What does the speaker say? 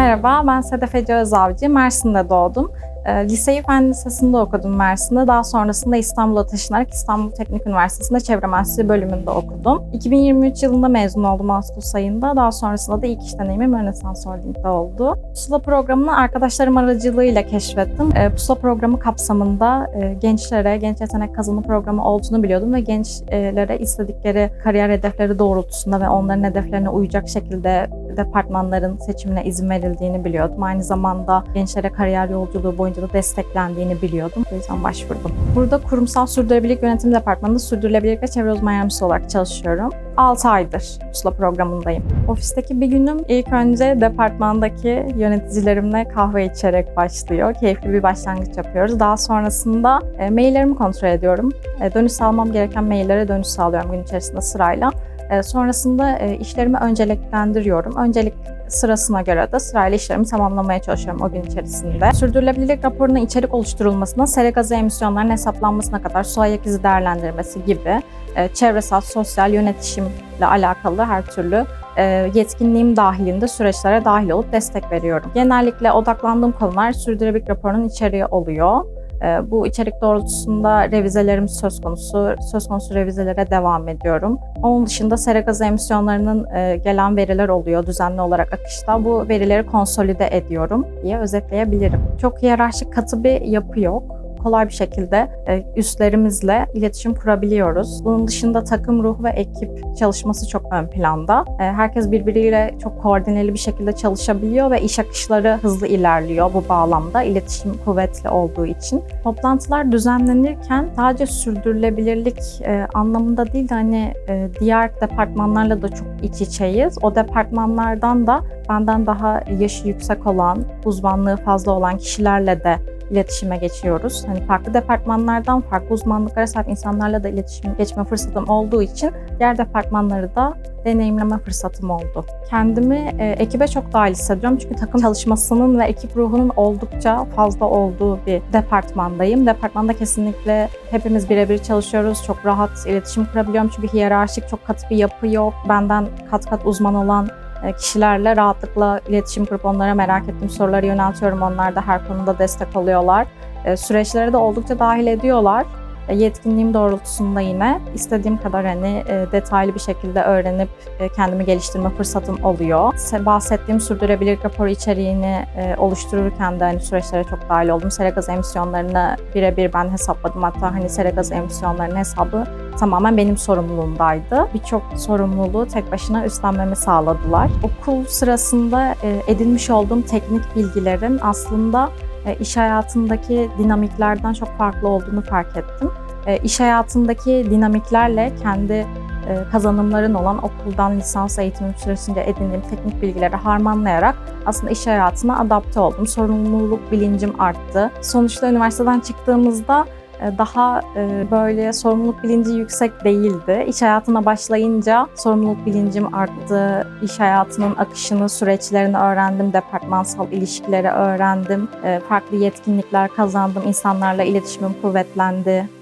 Merhaba, ben Sedef Ece Özavcı. Mersin'de doğdum. E, Liseyi Fen Lisesi'nde okudum Mersin'de. Daha sonrasında İstanbul'a taşınarak İstanbul Teknik Üniversitesi'nde Çevre Mühendisliği bölümünde okudum. 2023 yılında mezun oldum Ağustos ayında. Daha sonrasında da ilk iş deneyimim Rönesans Holding'de oldu. Pusula programını arkadaşlarım aracılığıyla keşfettim. E, Pusula programı kapsamında e, gençlere, genç yetenek kazanım programı olduğunu biliyordum ve gençlere istedikleri kariyer hedefleri doğrultusunda ve onların hedeflerine uyacak şekilde departmanların seçimine izin verildiğini biliyordum. Aynı zamanda gençlere kariyer yolculuğu boyunca da desteklendiğini biliyordum. O yüzden başvurdum. Burada kurumsal sürdürülebilirlik yönetim departmanında sürdürülebilirlik ve çevre uzman yardımcısı olarak çalışıyorum. 6 aydır pusula programındayım. Ofisteki bir günüm ilk önce departmandaki yöneticilerimle kahve içerek başlıyor. Keyifli bir başlangıç yapıyoruz. Daha sonrasında e, maillerimi kontrol ediyorum. E, dönüş almam gereken maillere dönüş sağlıyorum gün içerisinde sırayla. E, sonrasında e, işlerimi önceliklendiriyorum. Öncelik sırasına göre de sırayla işlerimi tamamlamaya çalışıyorum o gün içerisinde. Sürdürülebilirlik raporunun içerik oluşturulmasına, sera gazı emisyonlarının hesaplanmasına kadar su ayak izi değerlendirmesi gibi e, çevresel, sosyal yönetişimle alakalı her türlü yetkinliğim dahilinde süreçlere dahil olup destek veriyorum. Genellikle odaklandığım konular sürdürülebilirlik raporunun içeriği oluyor. Ee, bu içerik doğrultusunda revizelerim söz konusu, söz konusu revizelere devam ediyorum. Onun dışında sera gazı emisyonlarının e, gelen veriler oluyor düzenli olarak akışta. Bu verileri konsolide ediyorum diye özetleyebilirim. Çok hiyerarşik katı bir yapı yok kolay bir şekilde e, üstlerimizle iletişim kurabiliyoruz. Bunun dışında takım ruhu ve ekip çalışması çok ön planda. E, herkes birbiriyle çok koordineli bir şekilde çalışabiliyor ve iş akışları hızlı ilerliyor bu bağlamda iletişim kuvvetli olduğu için. Toplantılar düzenlenirken sadece sürdürülebilirlik e, anlamında değil de hani diğer departmanlarla da çok iç içeyiz. O departmanlardan da benden daha yaşı yüksek olan, uzmanlığı fazla olan kişilerle de iletişime geçiyoruz. Hani farklı departmanlardan farklı uzmanlıklara sahip insanlarla da iletişim geçme fırsatım olduğu için diğer departmanları da deneyimleme fırsatım oldu. Kendimi e, ekibe çok dahil hissediyorum çünkü takım çalışmasının ve ekip ruhunun oldukça fazla olduğu bir departmandayım. Departmanda kesinlikle hepimiz birebir çalışıyoruz. Çok rahat iletişim kurabiliyorum çünkü hiyerarşik çok katı bir yapı yok. Benden kat kat uzman olan kişilerle rahatlıkla iletişim kurup onlara merak ettiğim soruları yöneltiyorum. Onlar da her konuda destek oluyorlar. E, süreçlere de oldukça dahil ediyorlar. E, yetkinliğim doğrultusunda yine istediğim kadar hani detaylı bir şekilde öğrenip kendimi geliştirme fırsatım oluyor. Bahsettiğim sürdürülebilirlik raporu içeriğini oluştururken de hani süreçlere çok dahil oldum. Sera gaz emisyonlarını birebir ben hesapladım. Hatta hani sera gaz emisyonlarının hesabı tamamen benim sorumluluğumdaydı. Birçok sorumluluğu tek başına üstlenmemi sağladılar. Okul sırasında edinmiş olduğum teknik bilgilerin aslında iş hayatındaki dinamiklerden çok farklı olduğunu fark ettim. İş hayatındaki dinamiklerle kendi kazanımların olan okuldan lisans eğitimim süresince edindiğim teknik bilgileri harmanlayarak aslında iş hayatına adapte oldum. Sorumluluk bilincim arttı. Sonuçta üniversiteden çıktığımızda e, daha e, böyle sorumluluk bilinci yüksek değildi. İş hayatına başlayınca sorumluluk bilincim arttı. İş hayatının akışını, süreçlerini öğrendim. Departmansal ilişkileri öğrendim. E, farklı yetkinlikler kazandım. İnsanlarla iletişimim kuvvetlendi.